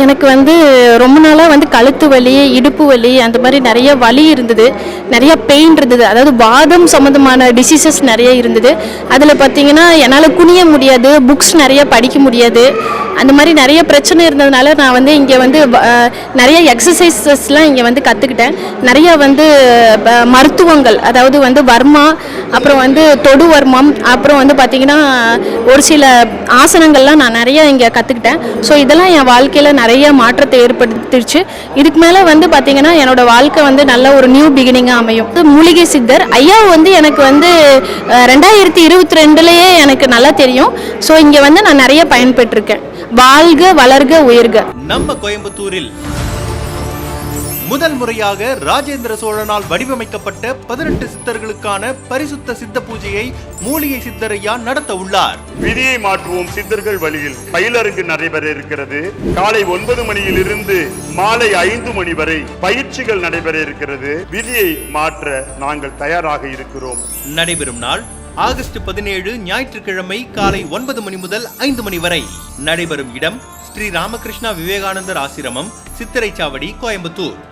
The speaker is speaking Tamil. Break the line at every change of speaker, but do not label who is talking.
எனக்கு வந்து ரொம்ப நாளாக வந்து கழுத்து வலி இடுப்பு வலி அந்த மாதிரி நிறைய வலி இருந்தது. நிறைய பெயின் இருந்தது. அதாவது வாதம் சம்மந்தமான டிசீசஸ் நிறைய இருந்தது. அதில் பார்த்தீங்கன்னா என்னால் குனிய முடியாது புக்ஸ் நிறைய படிக்க முடியாது. அந்த மாதிரி நிறைய பிரச்சனை இருந்ததுனால நான் வந்து இங்கே வந்து நிறைய எக்ஸசைசஸ்லாம் இங்கே வந்து கற்றுக்கிட்டேன் நிறைய வந்து ப- மருத்துவங்கள் அதாவது வந்து வர்மா அப்புறம் வந்து தொடு வர்மம் அப்புறம் வந்து பார்த்திங்கன்னா ஒரு சில ஆசனங்கள்லாம் நான் நிறைய இங்கே கற்றுக்கிட்டேன் ஸோ இதெல்லாம் என் வாழ்க்கையில் நிறைய மாற்றத்தை ஏற்படுத்திடுச்சு. இதுக்கு மேலே வந்து பார்த்திங்கன்னா என்னோட வாழ்க்கை வந்து நல்ல ஒரு நியூ பிகினிங்காக அமையும். மூலிகை சித்தர் ஐயா வந்து எனக்கு வந்து ரெண்டாயிரத்தி இருபத்தி ரெண்டுலேயே எனக்கு நல்லா தெரியும். ஸோ இங்கே வந்து நான் நிறைய பயன்பெற்றிருக்கேன். வாழ்க வளர்க உயர்க.
நம்ம கோயம்புத்தூரில் முதல் முறையாக ராஜேந்திர சோழனால் வடிவமைக்கப்பட்ட பதினெட்டு சித்தர்களுக்கான பரிசுத்த சித்த பூஜையை மூலிகை சித்தரையா நடத்த உள்ளார்.
விதியை மாற்றுவோம் சித்தர்கள் வழியில். பயிலரங்கு நடைபெற இருக்கிறது. காலை ஒன்பது மணியிலிருந்து மாலை ஐந்து மணி வரை பயிற்சிகள் நடைபெற இருக்கிறது. விதியை மாற்ற நாங்கள் தயாராக இருக்கிறோம்.
நடைபெறும் நாள் ஆகஸ்ட் பதினேழு ஞாயிற்றுக்கிழமை காலை ஒன்பது மணி முதல் ஐந்து மணி வரை. நடைபெறும் இடம் ஸ்ரீ ராமகிருஷ்ணா விவேகானந்தர் ஆசிரமம் சித்திரைச்சாவடி கோயம்புத்தூர்.